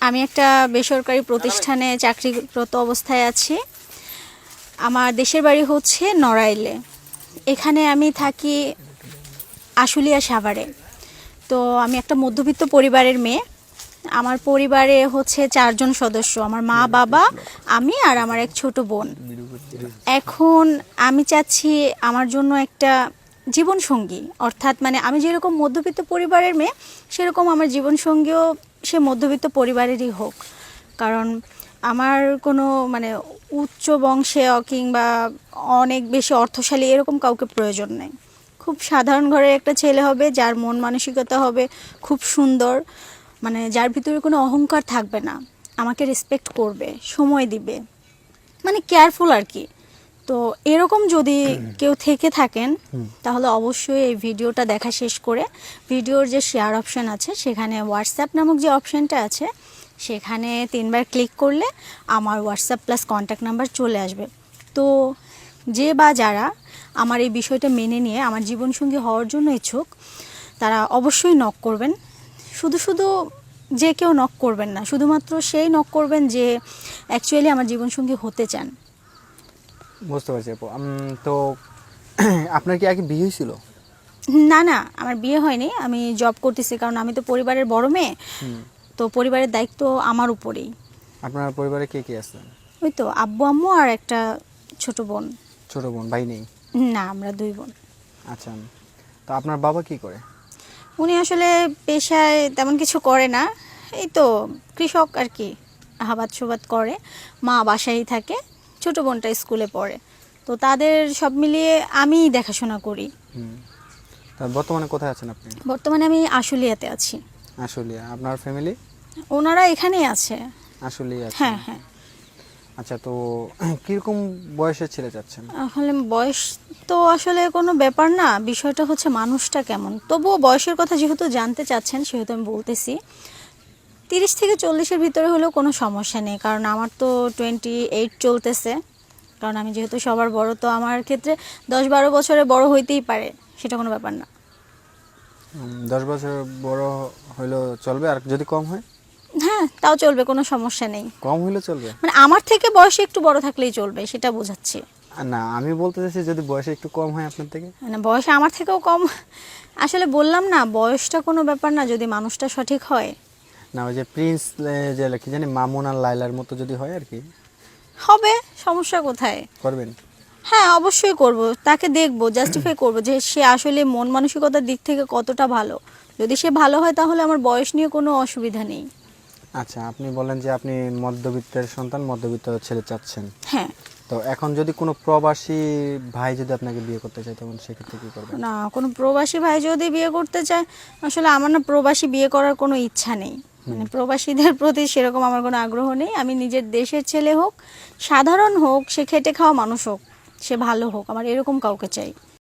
আমি একটা বেসরকারি প্রতিষ্ঠানে চাকরিরত অবস্থায় আছি। আমার দেশের বাড়ি হচ্ছে নড়াইলে। এখানে আমি থাকি আশুলিয়া সাভারে। তো আমি একটা মধ্যবিত্ত পরিবারের মেয়ে। আমার পরিবারে হচ্ছে চারজন সদস্য। আমার মা, বাবা, আমি আর আমার এক ছোট বোন। এখন আমি চাচ্ছি আমার জন্য একটা জীবনসঙ্গী। অর্থাৎ মানে আমি যেরকম মধ্যবিত্ত পরিবারের মেয়ে, সেরকম আমার জীবনসঙ্গীও সে মধ্যবিত্ত পরিবারেরই হোক। কারণ আমার কোনো মানে উচ্চ বংশে কিংবা অনেক বেশি অর্থশালী এরকম কাউকে প্রয়োজন নেই। খুব সাধারণ ঘরের একটা ছেলে হবে, যার মন মানসিকতা হবে খুব সুন্দর মানে যার ভিতরে কোনো অহংকার থাকবে না। আমাকে রেসপেক্ট করবে, সময় দিবে। মানে কেয়ারফুল আর কি। তো এরকম যদি কেউ থেকে থাকেন তাহলে অবশ্যই এই ভিডিওটা দেখা শেষ করে ভিডিওর যে শেয়ার অপশন আছে সেখানে হোয়াটসঅ্যাপ নামক যে অপশনটা আছে সেখানে তিনবার ক্লিক করলে আমার হোয়াটসঅ্যাপ প্লাস কন্ট্যাক্ট নাম্বার চলে আসবে। তো যে বা যারা আমার এই বিষয়টা মেনে নিয়ে আমার জীবনসঙ্গী হওয়ার জন্য ইচ্ছুক তারা অবশ্যই নক করবেন। শুধু শুধু যে কেউ নক করবেন না শুধুমাত্র সেই নক করবেন যে অ্যাকচুয়ালি আমার জীবনসঙ্গী হতে চান। বুঝতে পারছি আপু। তো আপনার কি আগে বিয়ে হয়েছিল? না না আমার বিয়ে হয়নি। আমি জব করতেছি কারণ আমি তো পরিবারের বড় মেয়ে। তো পরিবারের দায়িত্ব আমার উপরেই। আপনার পরিবারে কে কে আছে ওই তো আব্বু আম্মু আর একটা ছোট বোন। ছোট বোন ভাই নেই? না আমরা দুই বোন। আচ্ছা তো আপনার বাবা কি করে? উনি আসলে পেশায় তেমন কিছু করে না। এই তো কৃষক আর কি হাবাদ সুবাদ করে। মা বাসায় থাকে। ছোট বোনটা স্কুলে পড়ে। তো তাদের সব মিলিয়ে আমিই দেখাশোনা করি। বর্তমানে কোথায় আছেন আপনি? বর্তমানে আমি আশুলিয়াতে আছি। আসলে আপনার ফ্যামিলি? ওনারা এখানেই আছে। আসলে হ্যাঁ হ্যাঁ। আচ্ছা তো কীরকম বয়সের ছেলে যাচ্ছেন? আসলে বয়স তো আসলে কোনো ব্যাপার না বিষয়টা হচ্ছে মানুষটা কেমন। তবুও বয়সের কথা যেহেতু জানতে চাচ্ছেন সেহেতু আমি বলতেছি। তিরিশ থেকে চল্লিশের ভিতরে হলেও কোনো সমস্যা নেই কারণ আমার তো টোয়েন্টি এইট চলতেছে। কারণ আমি যেহেতু সবার বড় তো আমার ক্ষেত্রে দশ বারো বছরে বড় হইতেই পারে সেটা কোনো ব্যাপার না। দশ বছর বড় হইলেও চলবে আর যদি কম হয়? হ্যাঁ তাও চলবে কোনো সমস্যা নেই। কম হইলে চলবে? মানে আমার থেকে বয়সে একটু বড় থাকলেই চলবে সেটা বোঝাচ্ছি। না আমি বলতে চাইছি যদি বয়সে একটু কম হয় আপনার থেকে? মানে বয়সে আমার থেকেও কম। আসলে বললাম না বয়সটা কোনো ব্যাপার না যদি মানুষটা সঠিক হয়। না ওই যে প্রিন্স যে কি জানি মামুন আর লাইলার মতো যদি হয় আর কি। হবে সমস্যা কোথায়? করবেন? হ্যাঁ অবশ্যই করব তাকে দেখব জাস্টিফাই করব যে সে আসলে মন মানসিকতার দিক থেকে কতটা ভালো। যদি সে ভালো হয় তাহলে আমার বয়স নিয়ে কোনো অসুবিধা নেই। আচ্ছা আপনি বলেন যে আপনি মধ্যবিত্তের সন্তান মধ্যবিত্ত ছেলে চাচ্ছেন। হ্যাঁ। তো এখন যদি কোনো প্রবাসী ভাই যদি আপনাকে বিয়ে করতে চায় তখন সেক্ষেত্রে কি করবেন? না কোনো প্রবাসী ভাই যদি বিয়ে করতে চায় আসলে আমার না প্রবাসী বিয়ে করার কোনো ইচ্ছা নেই। মানে প্রবাসীদের প্রতি সেরকম আমার কোনো আগ্রহ নেই। আমি নিজের দেশের ছেলে হোক, সাধারণ হোক, সে খেটে খাওয়া মানুষ হোক, সে ভালো হোক, আমার এরকম কাউকে চাই।